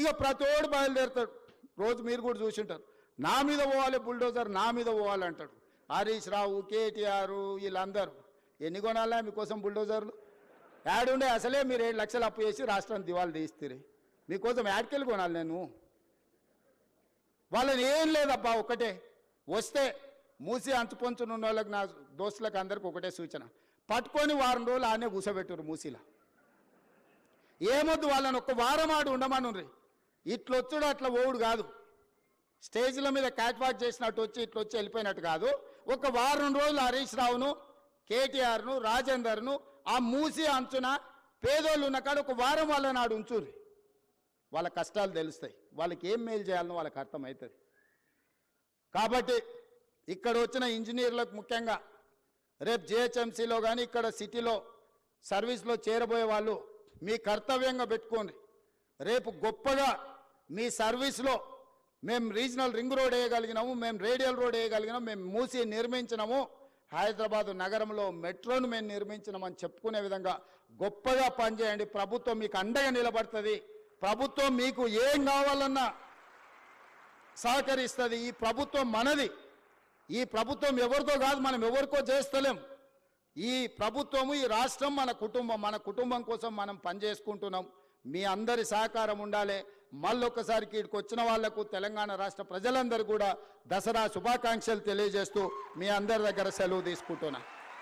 ఇక ప్రతోడు బయలుదేరుతాడు. రోజు మీరు కూడా చూసింటారు. నా మీద పోవాలి బుల్డోజర్ నా మీద పోవాలి అంటాడు. హరీష్ రావు కేటీఆర్ వీళ్ళందరూ. ఎన్ని కొనాలా మీకోసం బుల్డోజర్లు? యాడుండే అసలే మీరు ఏడు లక్షలు అప్పు చేసి రాష్ట్రాన్ని దివాళ తీస్తే మీకోసం యాడ్కెళ్ళి కొనాలి నేను. వాళ్ళని ఏం లేదబ్బా ఒకటే వస్తే మూసి అంచుపంచునున్న వాళ్ళకి నా దోస్తులకు అందరికి ఒకటే సూచన. పట్టుకొని వారం రోజులు ఆనే కూసబెట్టారు మూసిలా. ఏమొద్దు వాళ్ళని ఒక వారం ఆడు ఉండమనుర్రి. ఇట్లొచ్చుడు అట్లా ఓవుడు కాదు. స్టేజ్ల మీద క్యాట్వాక్ చేసినట్టు వచ్చి ఇట్లా వచ్చి వెళ్ళిపోయినట్టు కాదు. ఒక వారం రోజులు హరీష్ రావును కేటీఆర్ను రాజేందర్ను ఆ మూసి అంచున పేదోళ్ళు ఉన్న కాడ ఒక వారం వాళ్ళ నాడు ఉంచుర్రి. వాళ్ళ కష్టాలు తెలుస్తాయి. వాళ్ళకి ఏం మేలు చేయాలనో వాళ్ళకి అర్థమవుతుంది కాబట్టి ఇక్కడ వచ్చిన ఇంజనీర్లకు ముఖ్యంగా రేపు జిహెచ్ఎంసీలో కానీ ఇక్కడ సిటీలో సర్వీస్లో చేరబోయే వాళ్ళు మీ కర్తవ్యంగా పెట్టుకోండి. రేపు గొప్పగా మీ సర్వీస్లో మేము రీజనల్ రింగ్ రోడ్ వేయగలిగినాము మేము రేడియల్ రోడ్ వేయగలిగినాము మేము మూసి నిర్మించినాము. హైదరాబాద్ నగరంలో మెట్రోను మేము నిర్మించినామని చెప్పుకునే విధంగా గొప్పగా పనిచేయండి. ప్రభుత్వం మీకు అండగా నిలబడుతుంది. ప్రభుత్వం మీకు ఏం కావాలన్నా సహకరిస్తుంది. ఈ ప్రభుత్వం మనది. ఈ ప్రభుత్వం ఎవరితో కాదు మనం ఎవరికో చేస్తలేం. ఈ ప్రభుత్వము ఈ రాష్ట్రం మన కుటుంబం. మన కుటుంబం కోసం మనం పనిచేసుకుంటున్నాం. మీ అందరి సహకారం ఉండాలి. మళ్ళొక్కసారి ఇక్కడికి వచ్చిన వాళ్ళకు తెలంగాణ రాష్ట్ర ప్రజలందరూ కూడా దసరా శుభాకాంక్షలు తెలియజేస్తూ మీ అందరి దగ్గర సెలవు తీసుకుంటున్నా.